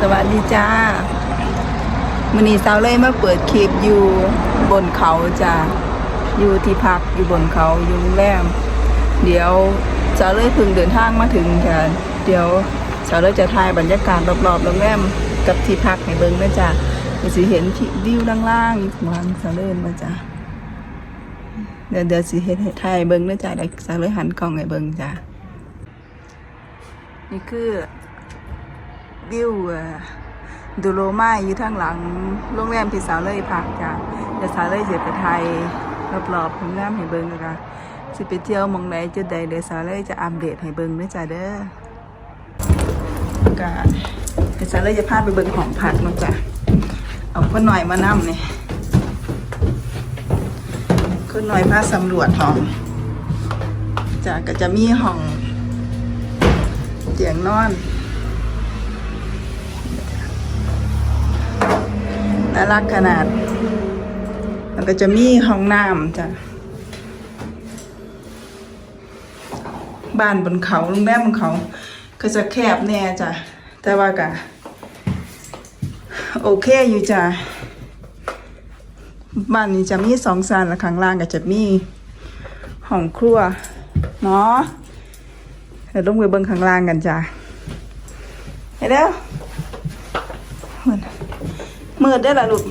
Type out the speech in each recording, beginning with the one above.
สวัสดีจ้ามือนี้สาวเลยมาเปิดคลิปอยู่บนเขาจ้าอยู่ที่พักอยู่บนเขาอยู่แรมเดี๋ยวสาวเลยเพิ่งเดินทางมาถึงค่ะเดี๋ยวสาวเลยจะถ่ายบรรยากาศรอบๆโรงแรมกับที่พักให้เบิ่งนะจ้าสิเห็นวิวล่างๆอยู่ข้างล่างสาวเลยมาจ้าเดี๋ยวเดี๋ยวสิเห็นถ่ายเบิ่งนะจ้าเดี๋ยวสาวเลยหันกล้องให้เบิ่งจ้านี่คือ วิวดูโลมาอยู่ทางหลังโรงแรมที่สาวเลยพักจ้ะเดี๋ยวสาวเลยจะไปไทยรอบๆโรงแรมให้เบิ่งนะคะสิไปเที่ยวมองใดจุดใดเดี๋ยวสาวเลยจะอัปเดตให้เบิ่งด้วยจ้ะเด้อก็เดี๋ยวสาวเลยจะพาไปเบิ่งของพักนะจ้ะเอาคนหน่อยมานำเนี่ยคนหน่อยพาสำรวจห้องจ้ะก็จะมีห้องเตียงนอน น่ารักขนาด แล้วก็จะมีห้องน้ำจ้ะบ้านบนเขาโรงแรมบนเขา ก็จะแคบแน่จ้ะ แต่ว่าก็โอเคอยู่จ้ะ บ้านนี้จะมีสองซานและข้างล่างก็จะมีห้องครัวเนาะเดี๋ยวลงไปเบิ่งข้างล่างกันจ้ะเห็นแล้ว มืดได้ละลูก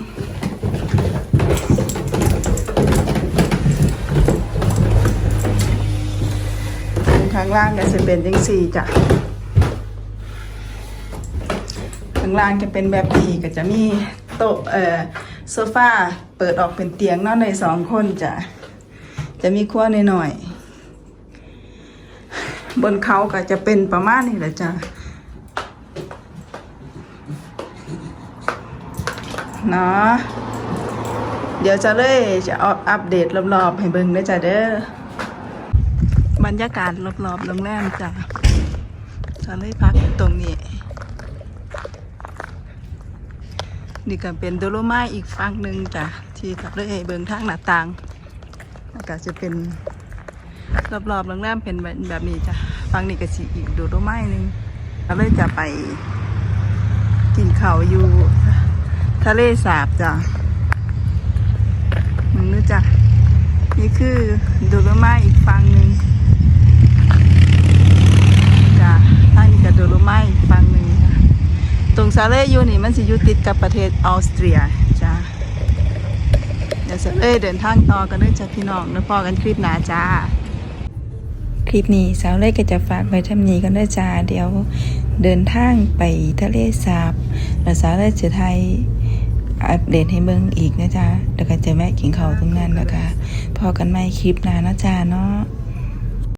ข้างล่างก็จะเป็นยังสี่จ้ะข้างล่างจะเป็นแบบนี้ก็จะมีโต๊ะเอ่อโซฟาเปิดออกเป็นเตียงนอนในสองคนจ้ะจะมีครัวหน่อยๆบนเขาก็จะเป็นประมาณนี้แหละจ้ะ เนาะเดี๋ยวจะเลยจะอ,อัปเดตรอบๆ ให้เบิ่งด้จ้ะเด้อบรรยากาศรอบๆโรงแรมจ้ะจะเลยพักตรงนี้ นี่ก็เป็นโดโลไม้อีกฝั่งหนึ่งจ้ะที่จะเลยเบิ่งทางหน้าต่างแล้วก็จะเป็นรอบๆโรงแรมเป็นแบบแบบนี้จ้ะฝั่งนี้ก็สีอีกโดโลไม้หนึ่งเราเลยจะไปกินข้าวอยู่ ทะเลสาบจ้ะมึงรู้จัก นี่คือดูโลมาอีกฝั่งหนึ่งจ้ะทางนี้ก็ดูโลมาอีกฝั่งหนึ่งจ้ะตรงซาเลอยู่นี่มันสิอยู่ติดกับประเทศออสเตรียจ้ะเดี๋ยวซาเลเดินทางต่อกันเด้วยจ้ะพี่น้องแล้วพอกันคลิปหน้าจ้าคลิปนี้สาวเล่ก็จะฝากไว้ทำนี้กันด้วยจ้าเดี๋ยวเดินทางไปทะเลสาบแล้วสาวเล่จะไทย อัปเดตให้เบิ้งอีกนะจ๊ะแล้วก็จะแม่กินข้าตรงนั้นนะคะพอกันไม่คลิปหน้านะจ๊าเนาะ